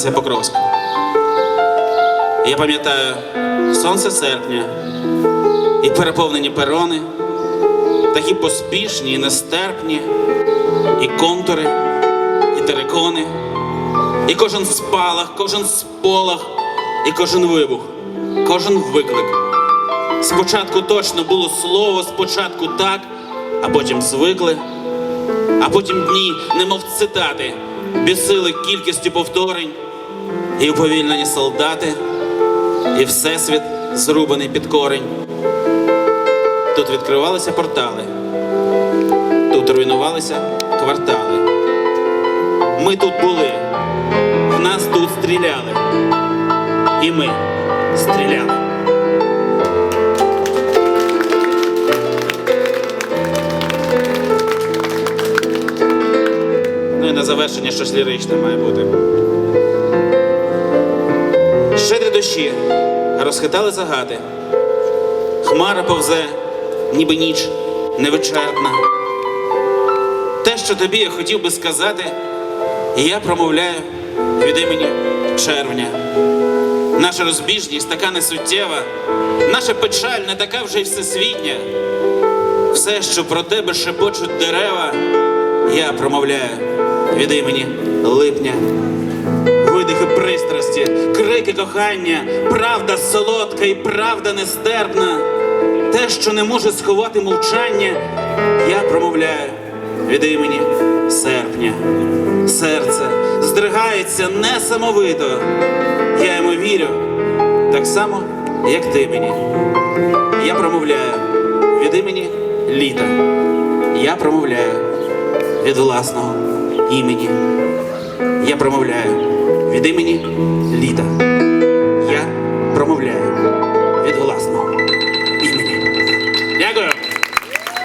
Це Покровськ. Я пам'ятаю сонце серпня і переповнені перони, такі поспішні і нестерпні, і контури, і терикони, і кожен спалах, кожен сполох, і кожен вибух, кожен виклик. Спочатку точно було слово, спочатку так, а потім звикли, а потім дні, немов цитати, бісили кількістю повторень, і уповільнені солдати, і всесвіт зрубаний під корень. Тут відкривалися портали, тут руйнувалися квартали. Ми тут були, в нас тут стріляли, і ми стріляли. Ну і на завершення щось ліричне має бути. Дощі розхитали загати. Хмара повзе, ніби ніч невичерпна. Те, що тобі я хотів би сказати, я промовляю від імені червня. Наша розбіжність така несуттєва, наша печаль не така вже й всесвітня. Все, що про тебе шепочуть дерева, я промовляю від імені липня. Видихи пристрасті, крики кохання, правда солодка і правда нестерпна. Те, що не може сховати мовчання, я промовляю від імені серпня. Серце здригається несамовито. Я йому вірю, так само, як ти мені. Я промовляю від імені літа. Я промовляю від власного імені. Я промовляю від імені літа.